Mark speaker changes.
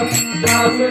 Speaker 1: असे